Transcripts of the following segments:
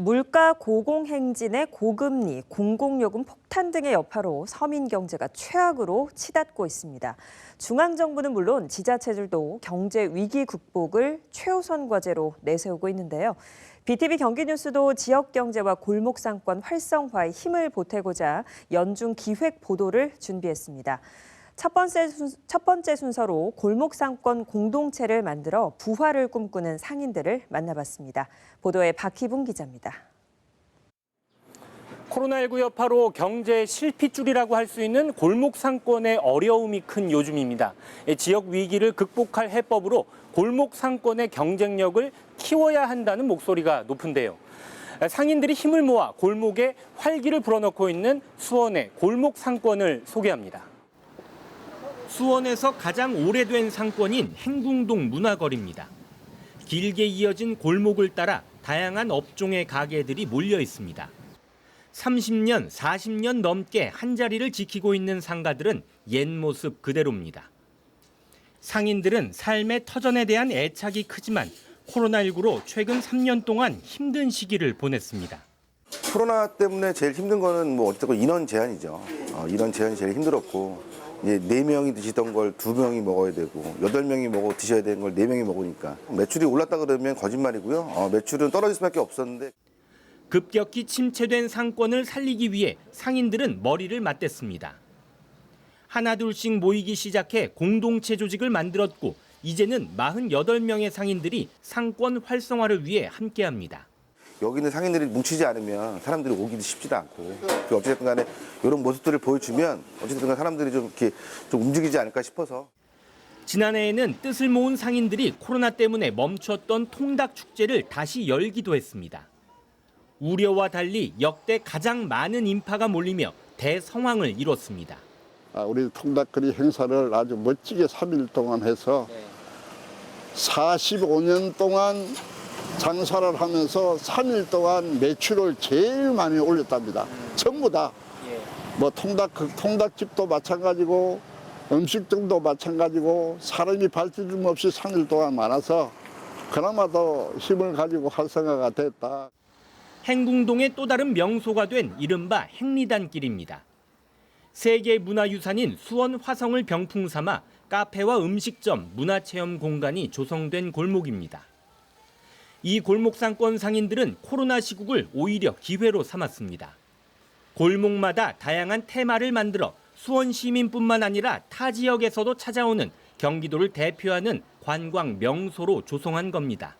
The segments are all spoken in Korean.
물가 고공행진의 고금리, 공공요금 폭탄 등의 여파로 서민 경제가 최악으로 치닫고 있습니다. 중앙정부는 물론 지자체들도 경제 위기 극복을 최우선 과제로 내세우고 있는데요. BTV 경기뉴스도 지역 경제와 골목 상권 활성화에 힘을 보태고자 연중 기획 보도를 준비했습니다. 첫 번째, 순, 첫 번째 순서로 골목 상권 공동체를 만들어 부활을 꿈꾸는 상인들을 만나봤습니다. 보도에 박희붕 기자입니다. 코로나19 여파로 경제 실핏줄이라고 할 수 있는 골목 상권의 어려움이 큰 요즘입니다. 지역 위기를 극복할 해법으로 골목 상권의 경쟁력을 키워야 한다는 목소리가 높은데요. 상인들이 힘을 모아 골목에 활기를 불어넣고 있는 수원의 골목 상권을 소개합니다. 수원에서 가장 오래된 상권인 행궁동 문화거리입니다. 길게 이어진 골목을 따라 다양한 업종의 가게들이 몰려 있습니다. 30년, 40년 넘게 한 자리를 지키고 있는 상가들은 옛 모습 그대로입니다. 상인들은 삶의 터전에 대한 애착이 크지만 코로나19로 최근 3년 동안 힘든 시기를 보냈습니다. 코로나 때문에 제일 힘든 거는 뭐 어쨌든 인원 제한이죠. 어, 인원 제한이 제일 힘들었고 이제 네 명이 드시던 걸 두 명이 먹어야 되고 여덟 명이 먹어 드셔야 되는 걸 네 명이 먹으니까 매출이 올랐다 그러면 거짓말이고요. 어, 매출은 떨어질 수밖에 없었는데 급격히 침체된 상권을 살리기 위해 상인들은 머리를 맞댔습니다. 하나둘씩 모이기 시작해 공동체 조직을 만들었고 이제는 48명의 상인들이 상권 활성화를 위해 함께합니다. 여기는 상인들이 뭉치지 않으면 사람들이 오기도 쉽지도 않고 그 어쨌든 간에 이런 모습들을 보여주면 어쨌든 간에 사람들이 좀 이렇게 좀 움직이지 않을까 싶어서 지난해에는 뜻을 모은 상인들이 코로나 때문에 멈췄던 통닭 축제를 다시 열기도 했습니다. 우려와 달리 역대 가장 많은 인파가 몰리며 대성황을 이뤘습니다. 아, 우리 통닭거리 행사를 아주 멋지게 3일 동안 해서 45년 동안 장사를 하면서 3일 동안 매출을 제일 많이 올렸답니다. 전부 다. 뭐 통닭, 통닭집도 마찬가지고 음식점도 마찬가지고 사람이 발길름 없이 3일 동안 많아서 그나마도 힘을 가지고 활성화가 됐다. 행궁동의 또 다른 명소가 된 이른바 행리단길입니다. 세계 문화유산인 수원 화성을 병풍 삼아 카페와 음식점, 문화체험 공간이 조성된 골목입니다. 이 골목 상권 상인들은 코로나 시국을 오히려 기회로 삼았습니다. 골목마다 다양한 테마를 만들어 수원 시민뿐만 아니라 타 지역에서도 찾아오는 경기도를 대표하는 관광 명소로 조성한 겁니다.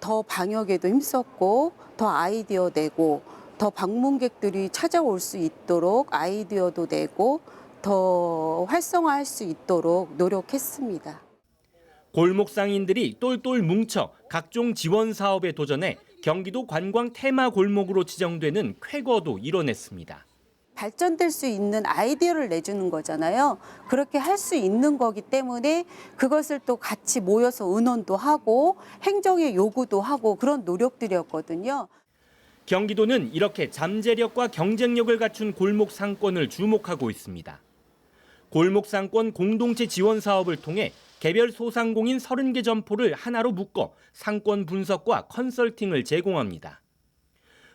더 방역에도 힘썼고 더 아이디어 내고 더 방문객들이 찾아올 수 있도록 아이디어도 내고 더 활성화할 수 있도록 노력했습니다. 골목 상인들이 똘똘 뭉쳐 각종 지원 사업에 도전해 경기도 관광 테마 골목으로 지정되는 쾌거도 이뤄냈습니다. 발전될 수 있는 아이디어를 내주는 거잖아요. 그렇게 할 수 있는 거기 때문에 그것을 또 같이 모여서 의논도 하고 행정의 요구도 하고 그런 노력들이었거든요. 경기도는 이렇게 잠재력과 경쟁력을 갖춘 골목 상권을 주목하고 있습니다. 골목 상권 공동체 지원 사업을 통해 개별 소상공인 30개 점포를 하나로 묶어 상권 분석과 컨설팅을 제공합니다.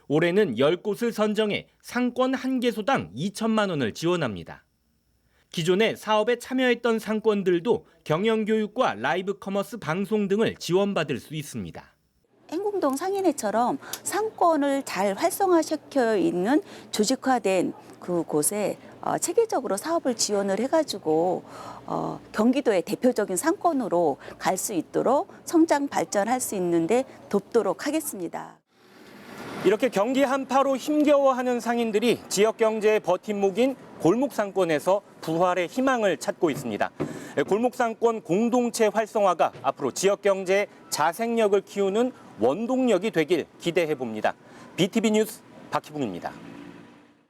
올해는 10곳을 선정해 상권 1개소당 2천만 원을 지원합니다. 기존에 사업에 참여했던 상권들도 경영교육과 라이브 커머스 방송 등을 지원받을 수 있습니다. 행궁동 상인회처럼 상권을 잘 활성화시켜 있는 조직화된 그 곳에 어, 체계적으로 사업을 지원을 해가지고 어, 경기도의 대표적인 상권으로 갈 수 있도록 성장 발전할 수 있는데 돕도록 하겠습니다. 이렇게 경기 한파로 힘겨워하는 상인들이 지역 경제의 버팀목인 골목 상권에서 부활의 희망을 찾고 있습니다. 골목 상권 공동체 활성화가 앞으로 지역 경제의 자생력을 키우는 원동력이 되길 기대해 봅니다. BTV 뉴스 박희붕입니다.